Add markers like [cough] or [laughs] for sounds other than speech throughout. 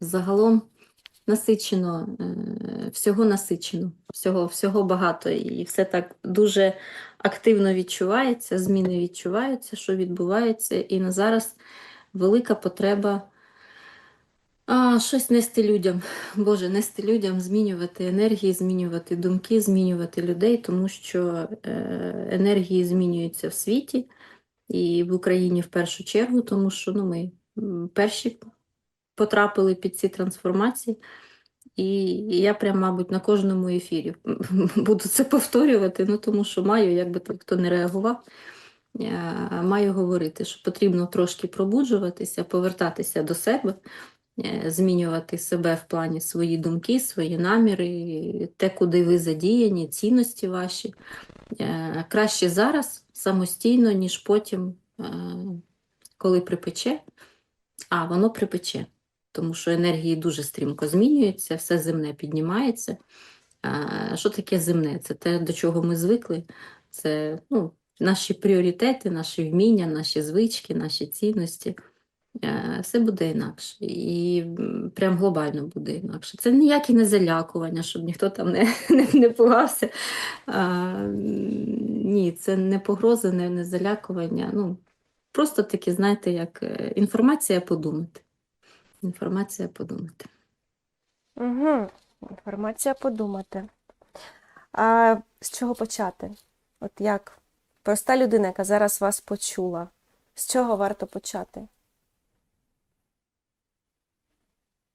загалом насичено, е, всього насичено, всього, всього багато. І все так дуже активно відчувається, зміни відчуваються, що відбувається. І на зараз велика потреба а, щось нести людям. Боже, нести людям, змінювати енергії, змінювати думки, змінювати людей, тому що е, енергії змінюються в світі і в Україні в першу чергу, тому що ну, ми перші потрапили під ці трансформації. І я прям, мабуть, на кожному ефірі [laughs] буду це повторювати, ну тому що маю, якби там хто не реагував, е, маю говорити, що потрібно трошки пробуджуватися, повертатися до себе, е, змінювати себе в плані свої думки, свої наміри, те, куди ви задіяні, цінності ваші. Е, Краще зараз самостійно, ніж потім, коли припече, а воно припече тому що енергії дуже стрімко змінюються, все земне піднімається. А, Що таке земне? Це те, до чого ми звикли. Це ну, наші пріоритети, наші вміння, наші звички, наші цінності. Все буде інакше. І прям глобально буде інакше. Це ніякі не залякування, щоб ніхто там не, [laughs] не, не пугався. А, ні, це не погроза, не, не залякування. Ну, просто такі, знаєте, як е, інформація подумати. Інформація подумати. Угу. Інформація подумати. А з чого почати? От як проста людина, яка зараз вас почула, з чого варто почати?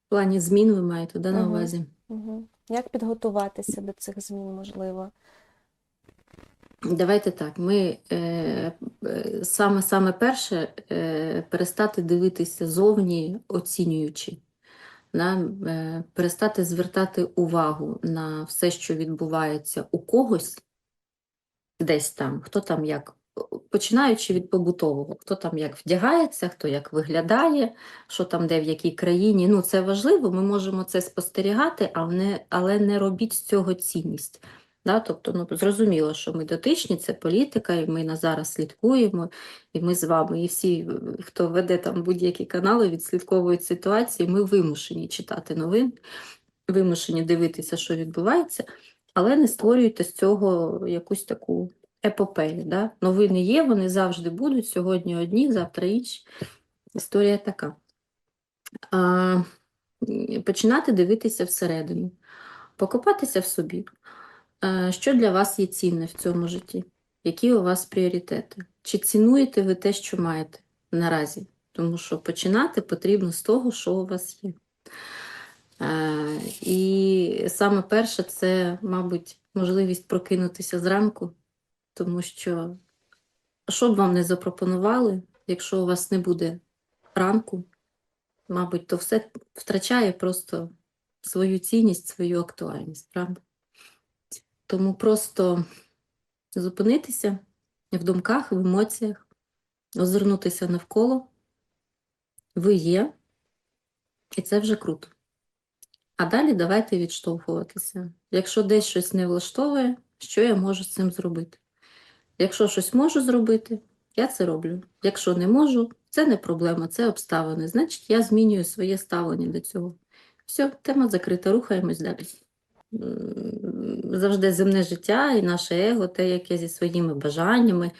В плані змін ви маєте да, на увазі? Угу. Як підготуватися до цих змін, можливо? Давайте так. Ми е, е, саме саме перше е, перестати дивитися зовні, оцінюючи, перестати звертати увагу на все, що відбувається у когось десь там, хто там як, починаючи від побутового, хто там як вдягається, хто як виглядає, що там де в якій країні. Ну, це важливо, ми можемо це спостерігати, але не, але не робіть з цього цінність. Да? Тобто, ну, зрозуміло, що ми дотичні, це політика, і ми на зараз слідкуємо, і ми з вами, і всі, е, хто веде там будь-які канали, відслідковують ситуації, ми вимушені читати новин, вимушені дивитися, що відбувається, але не створюйте з цього якусь таку епопею. Да? Новини є, вони завжди будуть, сьогодні одні, завтра інші. Історія така. А, починати дивитися всередину, покопатися в собі. Е, Що для вас є цінне в цьому житті? Які у вас пріоритети? Чи цінуєте ви те, що маєте наразі? Тому що починати потрібно з того, що у вас є. Е, І саме перше це, мабуть, можливість прокинутися зранку, тому що, що б вам не запропонували, якщо у вас не буде ранку, мабуть, то все втрачає просто свою цінність, свою актуальність, правда? Тому просто зупинитися в думках, в емоціях, озирнутися навколо. Ви є, і це вже круто. А далі давайте відштовхуватися. Якщо десь щось не влаштовує, що я можу з цим зробити? Якщо щось можу зробити, я це роблю. Якщо не можу, це не проблема, це обставини. Значить, я змінюю своє ставлення до цього. Все, тема закрита, рухаємось далі. Завжди земне життя і наше его, те, яке зі своїми бажаннями,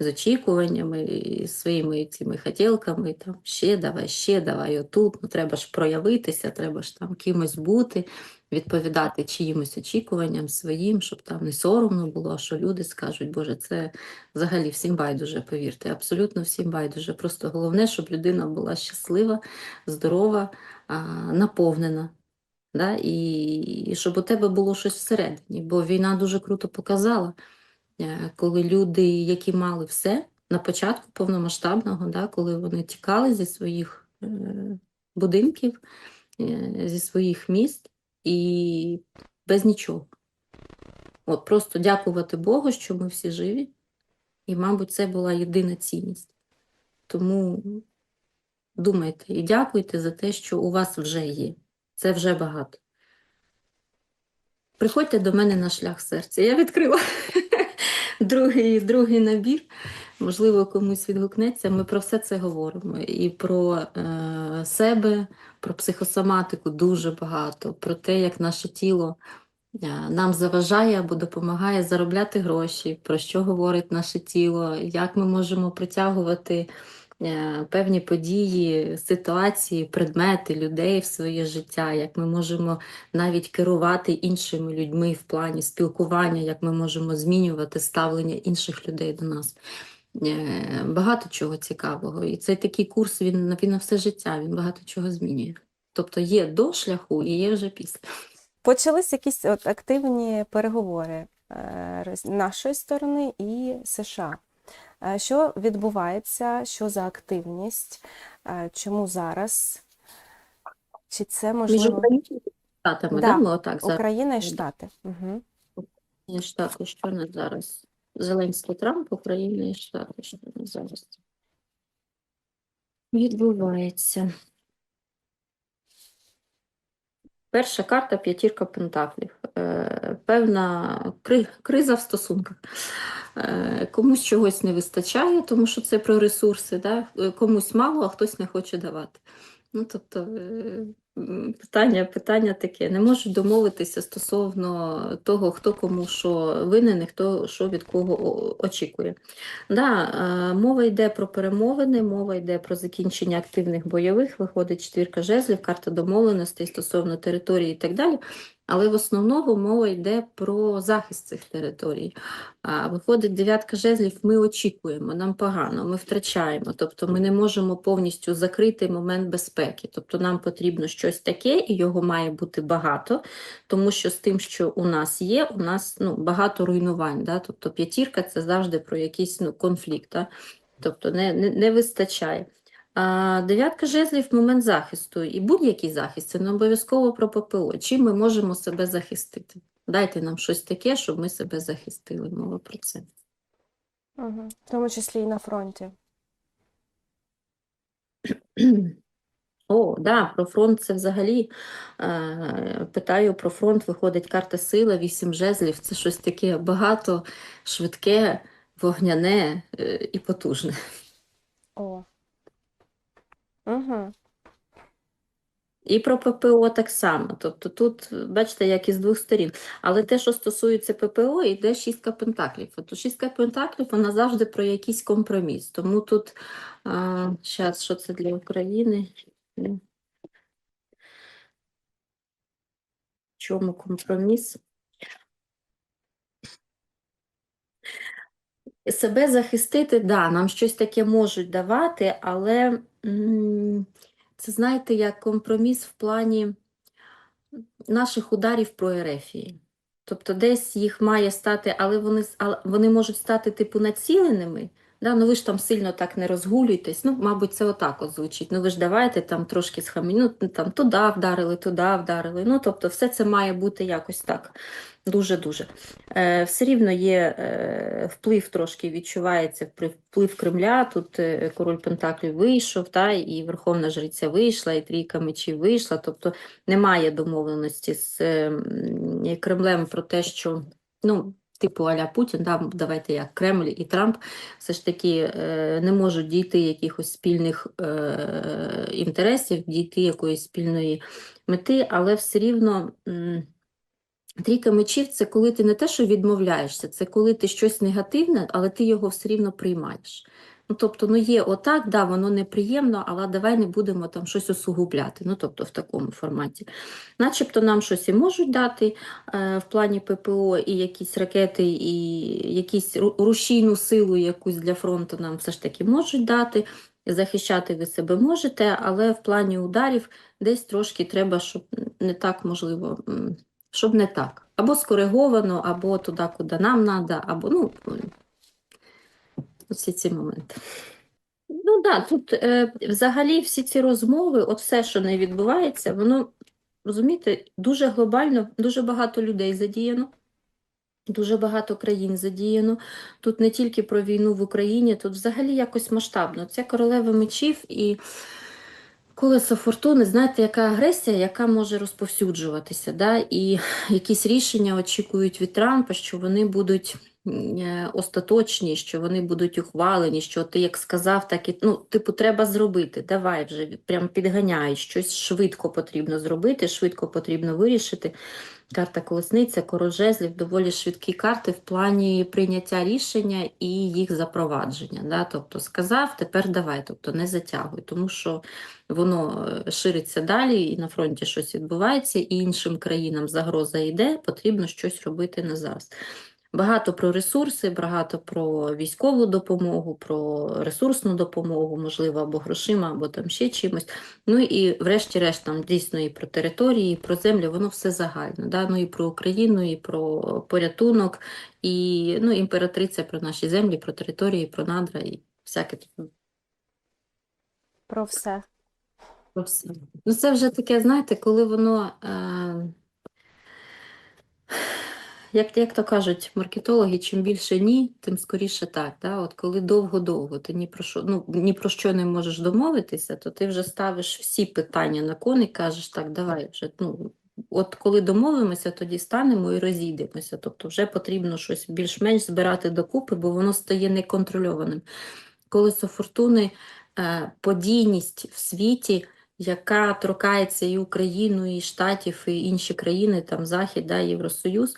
з очікуваннями, і своїми цими хотілками, там ще давай, ще давай, отут. Ну, треба ж проявитися, треба ж там кимось бути, відповідати чиїмось очікуванням своїм, щоб там не соромно було, а що люди скажуть, Боже, це взагалі всім байдуже, повірте, абсолютно всім байдуже. Просто головне, щоб людина була щаслива, здорова, наповнена. Да? І, і щоб у тебе було щось всередині, бо війна дуже круто показала, е, коли люди, які мали все на початку повномасштабного, да, коли вони тікали зі своїх е, будинків, е, зі своїх міст і без нічого. От просто дякувати Богу, що ми всі живі, і, мабуть, це була єдина цінність. Тому думайте і дякуйте за те, що у вас вже є. Це вже багато. Приходьте до мене на шлях серця. Я відкрила [laughs] другий, другий набір. можливо, комусь відгукнеться. Ми про все це говоримо. І про е, себе, про психосоматику дуже багато, про те, як наше тіло е, нам заважає або допомагає заробляти гроші, про що говорить наше тіло, як ми можемо притягувати певні події, ситуації, предмети, людей в своє життя, як ми можемо навіть керувати іншими людьми в плані спілкування, як ми можемо змінювати ставлення інших людей до нас. Е, Багато чого цікавого. І цей такий курс він, він на все життя, він багато чого змінює. Тобто є до шляху і є вже після. Почались якісь от активні переговори е, нашої сторони і США. Е, Що відбувається? Що за активність? Е, Чому зараз? Чи це Між можливо Україною і Штатами, Да, да, отак зараз. Україна і Штати? Угу. Україна і Штати, що не зараз? Зеленський Трамп, Україна і Штати, що не зараз відбувається. Перша карта п'ятірка пентаклів. Е, певна кри- криза в стосунках. Е, комусь чогось не вистачає, тому що це про ресурси, да? Комусь мало, а хтось не хоче давати. Ну, тобто, е, питання, питання таке. Не можуть домовитися стосовно того, хто кому що винен, і хто що від кого очікує. Да, мова йде про перемовини, мова йде про закінчення активних бойових, виходить четвірка жезлів, карта домовленостей стосовно території і так далі. Але в основному мова йде про захист цих територій. Виходить дев'ятка жезлів, ми очікуємо, нам погано, ми втрачаємо. Тобто ми не можемо повністю закрити момент безпеки. Тобто нам потрібно щось таке, і його має бути багато, тому що з тим, що у нас є, у нас ну, багато руйнувань. Да? Тобто п'ятірка це завжди про якийсь ну, конфлікт. Да? Тобто не, не, не вистачає. Дев'ятка жезлів момент захисту. І будь-який захист це не обов'язково про ППО. Чим ми можемо себе захистити? Дайте нам щось таке, щоб ми себе захистили. Мова про це. Угу. В тому числі і на фронті. [clears throat] О, да, про фронт це взагалі. Е, питаю про фронт, виходить карта сила, вісім жезлів. Це щось таке багато, швидке, вогняне е, і потужне. О. Угу. І про ППО так само. Тобто тут, бачите, як із двох сторін. Але те, що стосується ППО, йде шістка пентаклів. От шістка пентаклів, вона завжди про якийсь компроміс. Тому тут, щас, що це для України? Чому компроміс? Себе захистити, да, нам щось таке можуть давати, але м, це, знаєте, як компроміс в плані наших ударів про ерефії. Тобто десь їх має стати, але вони, але вони можуть стати типу націленими. Да? Ну ви ж там сильно так не розгулюйтесь. Ну, мабуть, це отак от звучить. Ну ви ж давайте там трошки схамі, ну там туди вдарили, туди вдарили. Ну, тобто, все це має бути якось так. Дуже-дуже. Е, все рівно є е, вплив трошки відчувається вплив Кремля. Тут е, король Пентаклів вийшов, та, і Верховна Жриця вийшла, і трійка мечів вийшла. Тобто немає домовленості з Кремлем про те, що ну, типу Аля Путін, да, давайте як Кремль і Трамп все ж таки не можуть дійти якихось спільних інтересів, дійти якоїсь спільної мети, але все рівно. Трійка мечів це коли ти не те, що відмовляєшся, це коли ти щось негативне, але ти його все рівно приймаєш. Ну, тобто, ну є отак, да, воно неприємно, але давай не будемо там щось усугубляти. Ну, тобто, в такому форматі. Начебто нам щось і можуть дати е, в плані ППО, і якісь ракети, і якісь рушійну силу якусь для фронту нам все ж таки можуть дати. Захищати ви себе можете, але в плані ударів десь трошки треба, щоб не так можливо. Щоб не так. Або скориговано, або туди, куди нам треба, або ну, всі ці моменти. Ну так, да, тут е, взагалі всі ці розмови, от все, що не відбувається, воно, розумієте, дуже глобально, дуже багато людей задіяно, дуже багато країн задіяно. Тут не тільки про війну в Україні, тут взагалі якось масштабно. Це королева мечів і Колесо фортуни, знаєте, яка агресія, яка може розповсюджуватися, да? і якісь рішення очікують від Трампа, що вони будуть остаточні, що вони будуть ухвалені, що ти як сказав, так і ну, типу, треба зробити. Давай вже прям підганяй, щось швидко потрібно зробити, швидко потрібно вирішити. Карта колесниця, король жезлів, доволі швидкі карти в плані прийняття рішення і їх запровадження. Да? Тобто сказав, тепер давай, тобто не затягуй, тому що воно е, шириться далі, і на фронті щось відбувається, і іншим країнам загроза йде, потрібно щось робити на зараз. Багато про ресурси, багато про військову допомогу, про ресурсну допомогу, можливо, або грошима, або там ще чимось. Ну і врешті-решт там дійсно і про території, і про землю, воно все загально. Да? Ну і про Україну, і про порятунок, і ну, імператриця про наші землі, про території, про надра і всяке. Про все. Про все. Ну, це вже таке, знаєте, коли воно, е, як, як то кажуть маркетологи, чим більше ні, тим скоріше так. Да? От коли довго-довго ти ні про що, ну, ні про що не можеш домовитися, то ти вже ставиш всі питання на кон і кажеш, так, давай вже, ну, от коли домовимося, тоді станемо і розійдемося. Тобто вже потрібно щось більш-менш збирати докупи, бо воно стає неконтрольованим. Колесо фортуни, е, подійність в світі, яка торкається і Україну, і Штатів, і інші країни, там Захід, да, Євросоюз,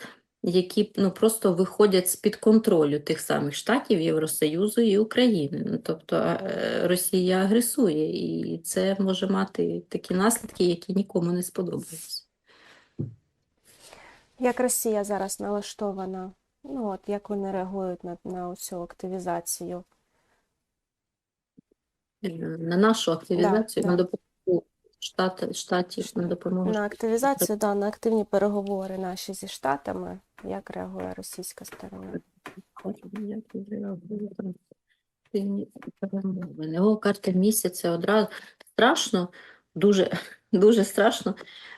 які ну, просто виходять з-під контролю тих самих Штатів, Євросоюзу і України. Ну, тобто е, Росія агресує, і це може мати такі наслідки, які нікому не сподобаються. Як Росія зараз налаштована? Ну, от як вони реагують на, на цю активізацію? Е, На нашу активізацію, да. на допомогу штат, штатів, на допомогу На активізацію, да, на активні переговори наші зі Штатами. Як реагує російська сторона? О, карта місяця одразу страшно, дуже, дуже страшно.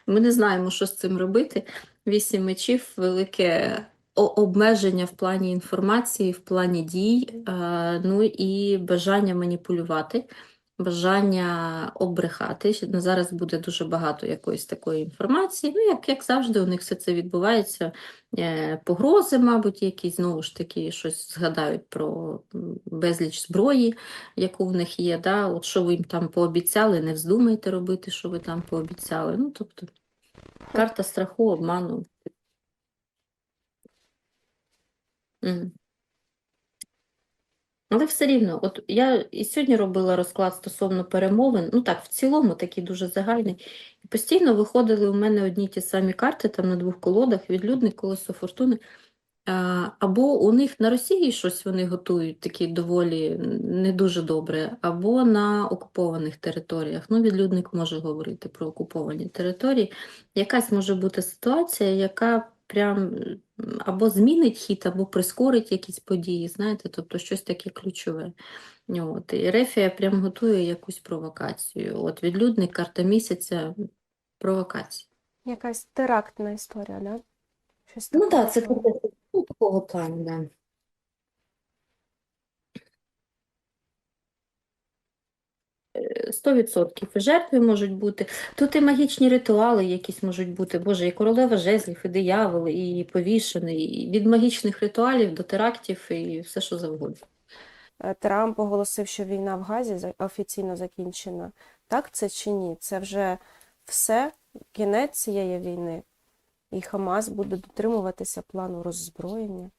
Ми не знаємо, що з цим робити. Вісім мечів, велике обмеження в плані інформації, в плані дій, е, ну і бажання маніпулювати. Бажання обрехати. На зараз буде дуже багато якоїсь такої інформації. Ну, як, як завжди, у них все це відбувається. Е, Погрози, мабуть, якісь знову ж таки щось згадають про безліч зброї, яку в них є. Да? От що ви їм там пообіцяли, не вздумайте робити, що ви там пообіцяли. Ну, тобто, карта страху, обману. Мгм. Але все рівно, от я і сьогодні робила розклад стосовно перемовин, ну так, в цілому такий дуже загальний. І постійно виходили у мене одні ті самі карти там на двох колодах, відлюдник, колесо фортуни. Або у них на Росії щось вони готують такі доволі не дуже добре, або на окупованих територіях. Ну, відлюдник може говорити про окуповані території. Якась може бути ситуація, яка прям або змінить хід, або прискорить якісь події, знаєте, тобто щось таке ключове. От, і Рефія прям готує якусь провокацію. От відлюдник, карта місяця, провокація. Якась терактна історія, да? Щось Ну так, так, це ну, такого плану, да. 100%. І жертви можуть бути. Тут і магічні ритуали якісь можуть бути. Боже, і королева жезлів, і дияволи, і повішений, і від магічних ритуалів до терактів, і все, що завгодно. Е, Трамп оголосив, що війна в Газі офіційно закінчена. Так це чи ні? Це вже все, кінець цієї війни, і Хамас буде дотримуватися плану роззброєння.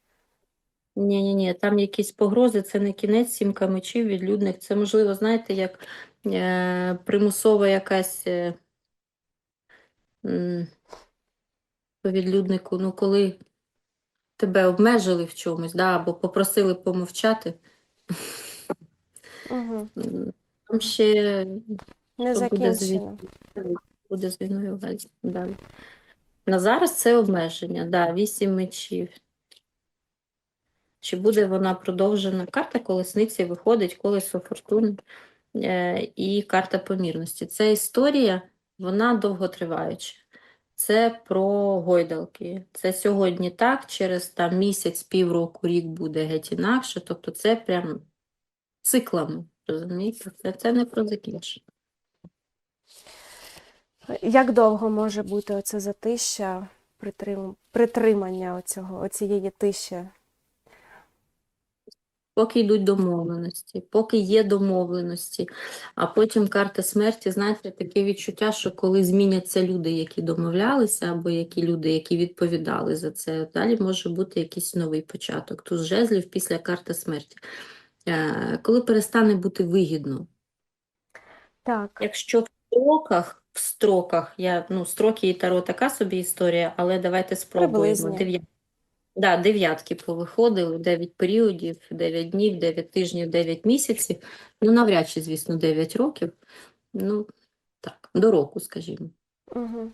Ні, ні, ні, там якісь погрози, це не кінець, сімка мечів, відлюдник. Це можливо, знаєте, як е, примусова якась е, по відлюднику, ну коли тебе обмежили в чомусь, да, або попросили помовчати. Угу. Там ще Не закінчено. буде з війною далі. На зараз це обмеження, да, вісім мечів. Чи буде вона продовжена? Карта колесниці виходить, колесо фортуни е, і карта помірності. Це історія, вона довготриваюча. Це про гойдалки. Це сьогодні так, через там місяць, півроку, рік буде геть інакше. Тобто це прям циклами, розумієте? Це, це не про закінчення. Як довго може бути оце затища, притрим... притримання оцієї тиші? Поки йдуть домовленості, поки є домовленості, а потім карта смерті, знаєте, таке відчуття, що коли зміняться люди, які домовлялися, або які люди, які відповідали за це, далі може бути якийсь новий початок. Туз жезлів після карти смерті. Е, Коли перестане бути вигідно. Так, Якщо в строках, в строках, я, ну, строки і таро така собі історія, але давайте спробуємо. Приблизні. Да, дев'ятки повиходили, 9 періодів, 9 днів, 9 тижнів, 9 місяців. Ну, навряд чи, звісно, 9 років. Ну, так, до року, скажімо. Угу.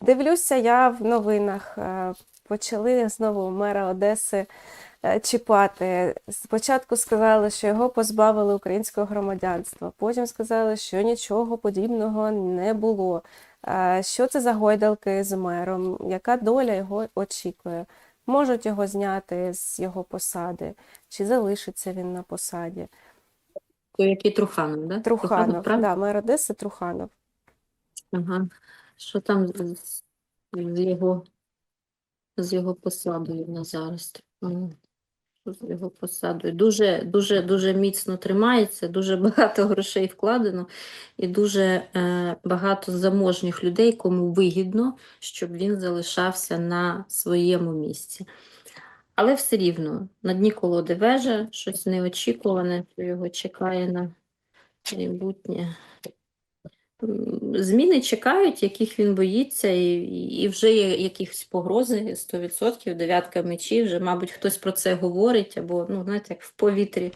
Дивлюся, я в новинах е, почали знову мера Одеси е, чіпати. Спочатку сказали, що його позбавили українського громадянства, потім сказали, що нічого подібного не було. Е, Що це за гойдалки з мером? Яка доля його очікує? Можуть його зняти з його посади? Чи залишиться він на посаді? То який Труханов, да? Труханов, Труханов да, мер Одеси Труханов. Ага. Що там з, з його, з його посадою на зараз? Його посадою? Дуже, дуже, дуже міцно тримається, дуже багато грошей вкладено і дуже е, багато заможних людей, кому вигідно, щоб він залишався на своєму місці. Але все рівно на дні колоди вежа, щось неочікуване, що його чекає на майбутнє. Зміни чекають, яких він боїться, і, і вже є якісь погрози 100%, дев'ятка мечів, вже, мабуть, хтось про це говорить, або, ну, знаєте, як в повітрі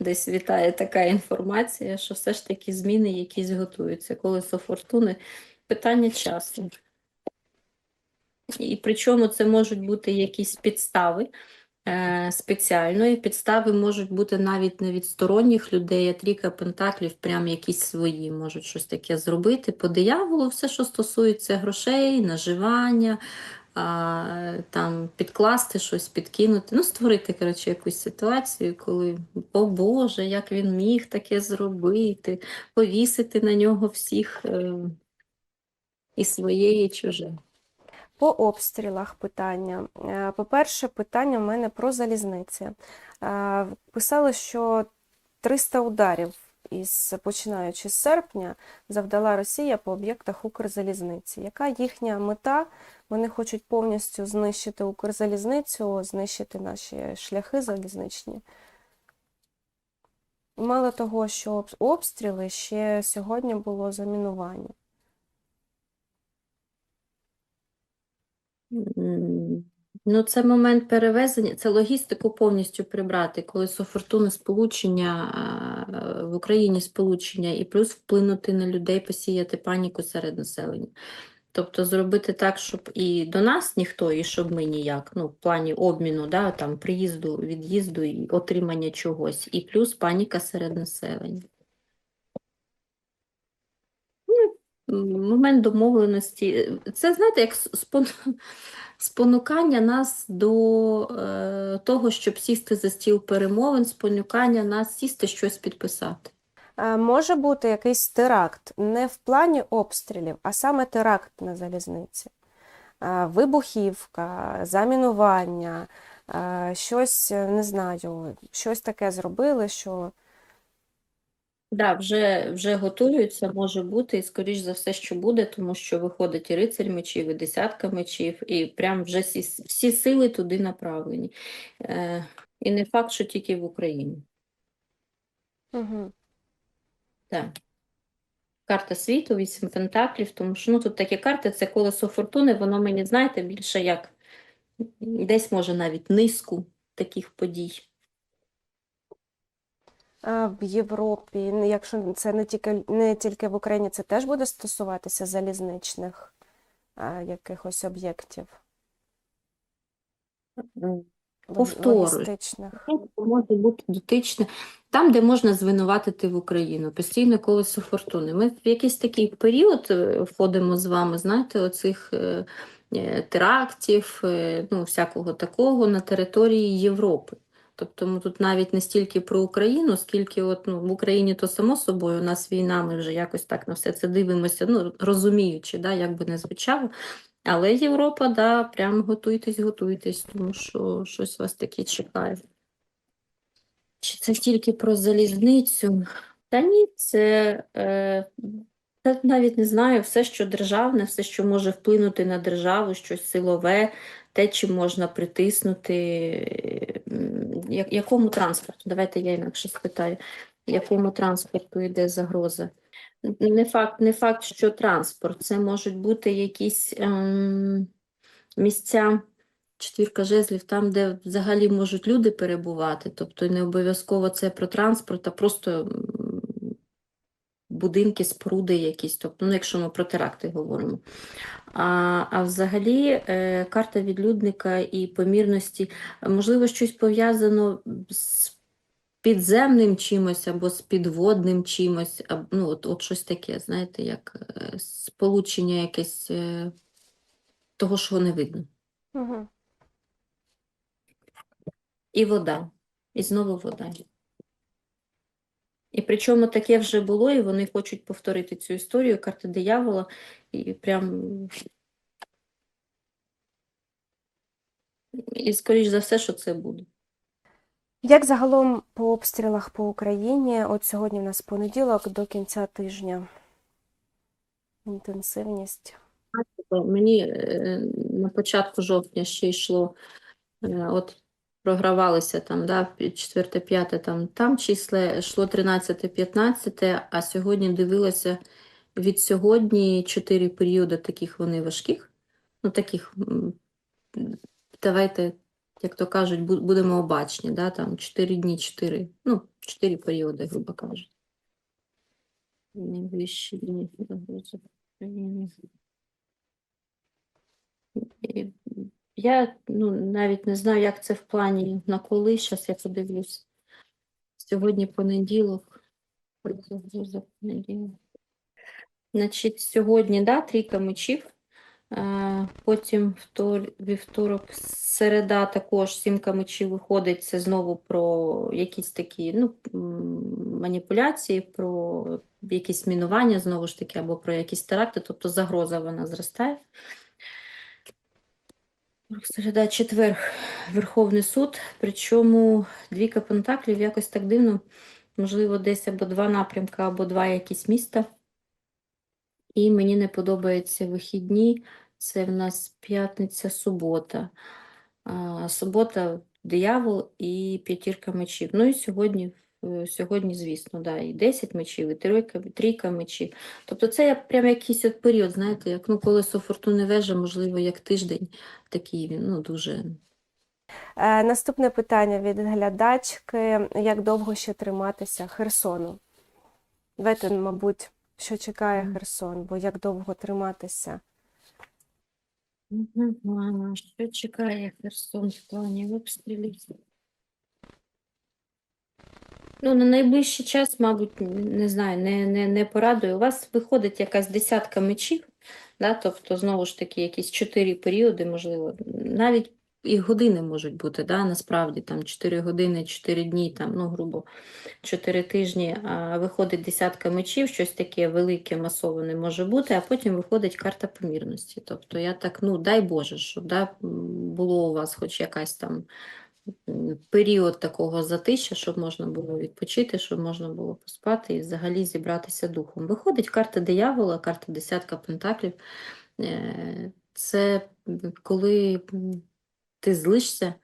десь вітає така інформація, що все ж таки зміни якісь готуються. Колесо фортуни – питання часу. І причому це можуть бути якісь підстави е, спеціально, і підстави можуть бути навіть не від сторонніх людей, а трійка пентаклів, прям якісь свої можуть щось таке зробити. По дияволу все, що стосується грошей, наживання, там підкласти щось, підкинути, ну створити, коротше, якусь ситуацію, коли, о Боже, як він міг таке зробити, повісити на нього всіх е, і своє, і чуже. По обстрілах питання. Е, По-перше, питання в мене про залізниці. Е, Писали, що 300 ударів із починаючи з серпня завдала Росія по об'єктах Укрзалізниці. Яка їхня мета? Вони хочуть повністю знищити Укрзалізницю, знищити наші шляхи залізничні. Мало того, що обстріли, ще сьогодні було замінування. Ну, це момент перевезення, це логістику повністю прибрати, коли фортуни сполучення в Україні сполучення, і плюс вплинути на людей, посіяти паніку серед населення. Тобто зробити так, щоб і до нас ніхто, і щоб ми ніяк, ну, в плані обміну, да, там, приїзду, від'їзду і отримання чогось, і плюс паніка серед населення. М, Момент домовленості. Це, знаєте, як спон... спонукання нас до е, того, щоб сісти за стіл перемовин, спонукання нас сісти щось підписати. Е, Може бути якийсь теракт не в плані обстрілів, а саме теракт на залізниці. Е, Вибухівка, замінування, е, щось, не знаю, щось таке зробили, що Да, вже, вже готуються, може бути, і скоріш за все, що буде, тому що виходить і рицарь мечів, і десятка мечів, і прям вже всі, всі сили туди направлені. Е, і не факт, що тільки в Україні. угу. Так. Карта світу, вісім пентаклів, тому що ну, тут такі карти, це колесо фортуни, воно мені, знаєте, більше як десь може навіть низку таких подій. В Європі, якщо це не тільки, не тільки в Україні, це теж буде стосуватися залізничних е, якихось об'єктів логістичних. Може бути дотичне. Там, де можна звинуватити в Україну, постійне колесо фортуни. Ми в якийсь такий період е, входимо з вами, знаєте, оцих е, е, терактів, е, ну, всякого такого на території Європи. Тобто ми тут навіть не стільки про Україну, скільки от, ну, в Україні то само собою, у нас війна, ми вже якось так на все це дивимося, ну, розуміючи, да, як би не звучало. Але Європа, да, прям готуйтесь, готуйтесь, тому що щось вас таке чекає. Чи це тільки про залізницю? Та ні, це, е, та навіть не знаю, все, що державне, все, що може вплинути на державу, щось силове, те, чим можна притиснути. Якому транспорту? Давайте я інакше спитаю. Якому транспорту йде загроза? Не факт, не факт, що транспорт. Це можуть бути якісь ем, місця, четвірка жезлів, там, де взагалі можуть люди перебувати. Тобто не обов'язково це про транспорт, а просто будинки, споруди якісь. Тобто, ну, якщо ми про теракти говоримо. А, а взагалі е, карта відлюдника і помірності, можливо, щось пов'язано з підземним чимось або з підводним чимось, або, ну, от, от щось таке, знаєте, як е, сполучення якесь е, того, що не видно. Угу. І вода. І знову вода. І причому таке вже було, і вони хочуть повторити цю історію, карта диявола, і прям. І скоріш за все, що це буде. Як загалом по обстрілах по Україні? От сьогодні в нас понеділок до кінця тижня. Інтенсивність. Мені е, на початку жовтня ще йшло, е, от програвалися там, да, 4-5, там, там числа, йшло 13-15, а сьогодні дивилася від сьогодні 4 періоди таких вони важких, ну таких, давайте, як то кажуть, будемо обачні, да, там 4 дні, 4, ну, 4 періоди, грубо кажучи. Найближчі дні І Я ну, навіть не знаю, як це в плані на коли. Зараз я подивлюсь. Сьогодні понеділок. Понеділок. Значить, сьогодні, да, трійка мечів. Е, Потім вівторок, середа також сімка мечів виходить. Це знову про якісь такі ну, маніпуляції, про якісь мінування, знову ж таки, або про якісь теракти, тобто загроза вона зростає. Середа, четвер, Верховний суд, причому двійка пентаклів якось так дивно, можливо, десь або два напрямка, або два якісь міста. І мені не подобаються вихідні, це в нас п'ятниця, субота. А, субота, диявол і п'ятірка мечів. Ну і сьогодні, сьогодні, звісно, да, і 10 мечів, і трійка, трійка мечів. Тобто це я прям якийсь от період, знаєте, як ну, колесо фортуни вежа, можливо, як тиждень такий він, ну, дуже. Е, наступне питання від глядачки. Як довго ще триматися Херсону? Давайте, мабуть, що чекає Херсон, бо як довго триматися? Що чекає Херсон в плані обстрілів? Ну, на найближчий час, мабуть, не знаю, не, не, не порадую. У вас виходить якась десятка мечів, да? Тобто, знову ж таки, якісь чотири періоди, можливо, навіть і години можуть бути, да? Насправді, там 4 години, 4 дні, там, ну, грубо, 4 тижні, а виходить десятка мечів, щось таке велике, масоване може бути, а потім виходить карта помірності. Тобто, я так, ну, дай Боже, щоб да, було у вас хоч якась там період такого затища, щоб можна було відпочити, щоб можна було поспати і взагалі зібратися духом. Виходить карта диявола, карта десятка пентаклів. Е, Це коли ти злишся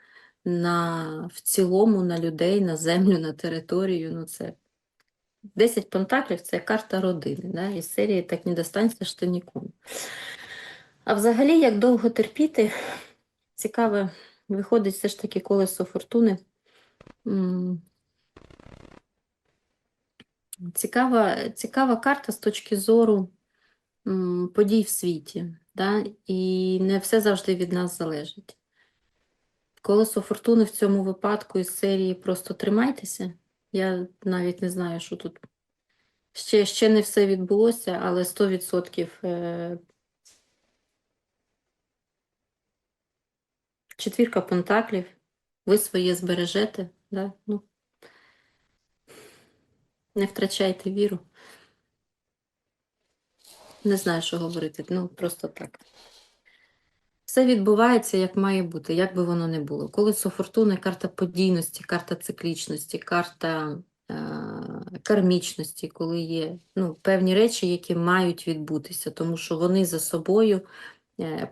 на, в цілому на людей, на землю, на територію. Ну, це 10 пентаклів це карта родини. Да? Із серії так не достанься ти нікому. А взагалі, як довго терпіти, цікаве, виходить все ж таки колесо фортуни. Цікава, цікава карта з точки зору подій в світі. Да? І не все завжди від нас залежить. Колесо фортуни в цьому випадку із серії просто тримайтеся. Я навіть не знаю, що тут. Ще, ще не все відбулося, але 100% четвірка пентаклів, ви своє збережете, да? ну, не втрачайте віру. Не знаю, що говорити, ну просто так. Все відбувається, як має бути, як би воно не було. Колесо фортуни, карта подійності, карта циклічності, карта е, кармічності, коли є ну, певні речі, які мають відбутися, тому що вони за собою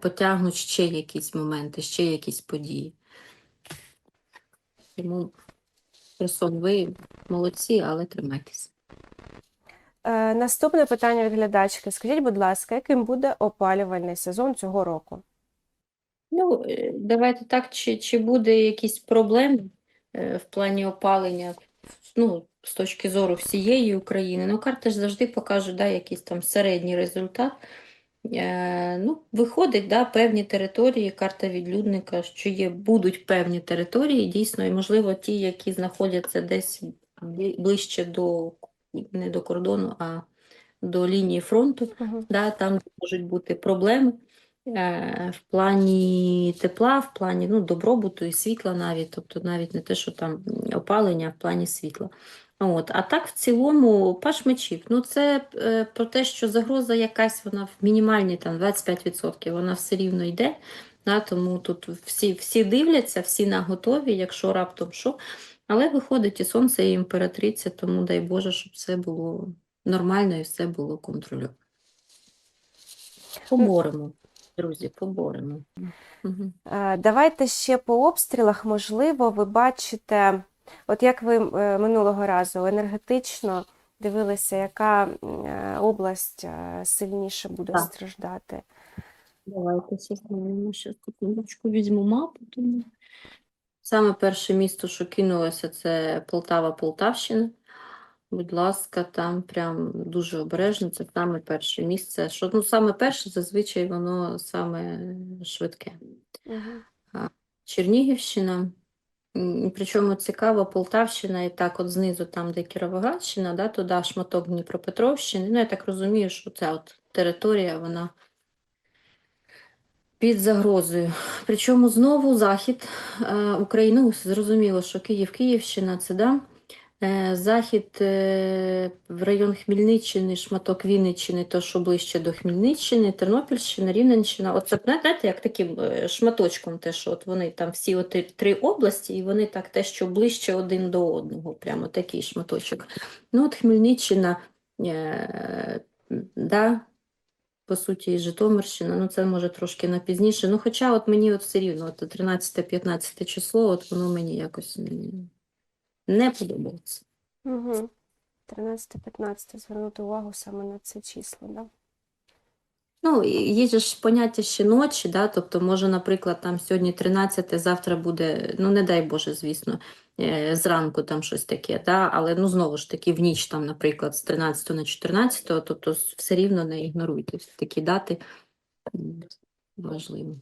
потягнуть ще якісь моменти, ще якісь події. Тому, Херсон, ви молодці, але тримайтеся. Е, наступне питання від глядачки. Скажіть, будь ласка, яким буде опалювальний сезон цього року? Ну, е, давайте так, чи, чи буде якісь проблеми е, в плані опалення, ну, з точки зору всієї України. Ну, карта ж завжди покаже, да, якийсь там середній результат. Е, ну, виходить, да, певні території, карта відлюдника, що є, будуть певні території, дійсно, і, можливо, ті, які знаходяться десь ближче до, не до кордону, а до лінії фронту, Угу. да, там можуть бути проблеми е, в плані тепла, в плані ну, добробуту і світла навіть, тобто навіть не те, що там опалення, а в плані світла. От. А так, в цілому, паш мечів, ну це е, про те, що загроза якась, вона в мінімальній, там 25%, вона все рівно йде. Да, тому тут всі, всі дивляться, всі наготові, якщо раптом що. Але виходить і сонце, і імператриця, тому дай Боже, щоб все було нормально і все було контрольовано. Поборемо, друзі, поборемо. Е, Давайте ще по обстрілах, можливо, ви бачите, от як ви е, минулого разу енергетично дивилися, яка е, область е, сильніше буде Так. страждати. Давайте сізнемо, ще секундочку візьму мапу. Тому. Саме перше місто, що кинулося, це Полтава, Полтавщина. Будь ласка, там прям дуже обережно, це саме перше місце. Що, ну, саме перше, зазвичай воно саме швидке. Угу. Чернігівщина. Причому цікаво, Полтавщина і так от знизу, там, де Кіровоградщина, да, туди шматок Дніпропетровщини. Ну, я так розумію, що ця от територія, вона під загрозою. Причому знову захід е, України, зрозуміло, що Київ, Київщина, це да. Е, Захід е, в район Хмельниччини, шматок Вінниччини, то що ближче до Хмельниччини, Тернопільщина, Рівненщина. Оце знаєте, як таким е, шматочком, те, що от вони там всі от три області, і вони так те, що ближче один до одного, прямо такий шматочок. Ну, от Хмельниччина, е, да, по суті, і Житомирщина, ну це може трошки на пізніше. Ну, хоча от мені от все рівно, от 13-15 число, от воно мені якось не, подобається. Угу. 13-15 звернути увагу саме на це число, да? Ну, є ж поняття ще ночі, да? Тобто, може, наприклад, там сьогодні 13, завтра буде, ну не дай Боже, звісно, е, зранку там щось таке, да? Але ну знову ж таки в ніч, там, наприклад, з 13 на 14, тобто все рівно не ігноруйте такі дати м, важливо.